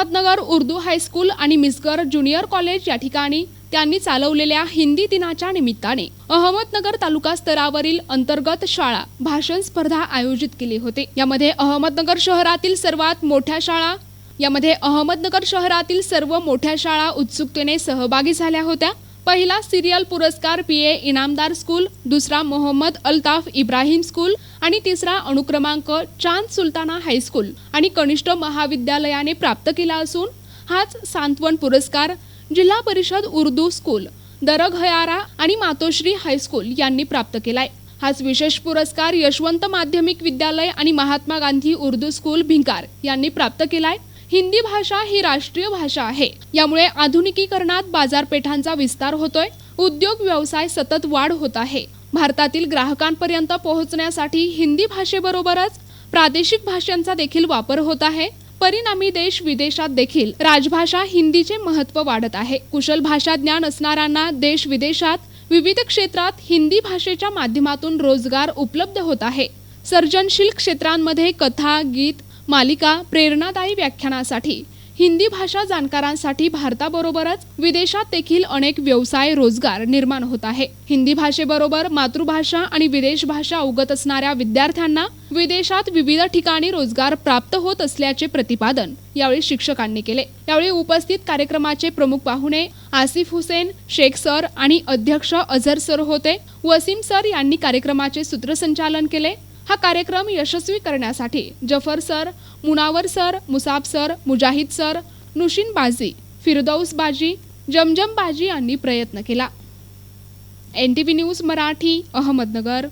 Ahmednagar Urdu high school आणि मिसगर junior college या ठिकाणी त्यांनी चालवलेल्या हिंदी दिनाच्या निमित्ताने अहमदनगर तालुका स्तरावरील अंतर्गत शाळा भाषण स्पर्धा आयोजित केली होती. यामध्ये अहमदनगर शहरातील सर्वात मोठ्या शाळा यामध्ये अहमदनगर शहरातील सर्व मोठ्या शाळा उत्सुकतेने सहभागी झाल्या होत्या. पहिला सिरियल पुरस्कार पी ए इनामदार स्कूल दुसरा मोहम्मद अल्ताफ इब्राहिम स्कूल आणि तिसरा अनुक्रमांक चांद सुलताना हायस्कूल आणि कनिष्ठ महाविद्यालयाने प्राप्त केला असून हाच सांत्वन पुरस्कार जिल्हा परिषद उर्दू स्कूल दरघयारा आणि मातोश्री हायस्कूल यांनी प्राप्त केलाय. हाच विशेष पुरस्कार यशवंत माध्यमिक विद्यालय आणि महात्मा गांधी उर्दू स्कूल भिंकार यांनी प्राप्त केलाय. हिंदी भाषा ही राष्ट्रीय भाषा आहे. यामुळे आधुनिकीकरणात बाजारपेठांचा विस्तार होतोय उद्योग व्यवसाय सतत वाढ होत आहे. भारतातील ग्राहकांपर्यंत पोहोचण्यासाठी हिंदी भाषेबरोबरच प्रादेशिक भाषांचा देखील वापर होत आहे. परिणामी देश विदेशात देखील राजभाषा हिंदीचे महत्त्व वाढत आहे. कुशल भाषा ज्ञान असणाऱ्यांना देश विदेशात विविध क्षेत्रात हिंदी भाषेच्या माध्यमातून रोजगार उपलब्ध होत आहे. सर्जनशील क्षेत्रांमध्ये कथा गीत मालिका प्रेरणादायी व्याख्यानासाठी. हिंदी भाषा जाणकारांसाठी भारताबरोबरच विदेशात देखील अनेक व्यवसाय रोजगार निर्माण होत आहे. हिंदी भाषेबरोबर मातृभाषा आणि विदेश भाषा अवगत असणाऱ्या विद्यार्थ्यांना विदेशात विविध ठिकाणी रोजगार प्राप्त होत असल्याचे प्रतिपादन यावेळी शिक्षकांनी केले. यावेळी उपस्थित कार्यक्रमाचे प्रमुख पाहुणे आसिफ हुसेन शेख सर आणि अध्यक्ष अझर सर होते. वसीम सर यांनी कार्यक्रमाचे सूत्रसंचालन केले. हा कार्यक्रम यशस्वी करण्यासाठी Zafar sir Munawar sir Musab sir Mujahid sir Nusheen बाजी फिरदौस बाजी जमजम बाजी यांनी प्रयत्न केला. N T V news Marathi Ahmednagar.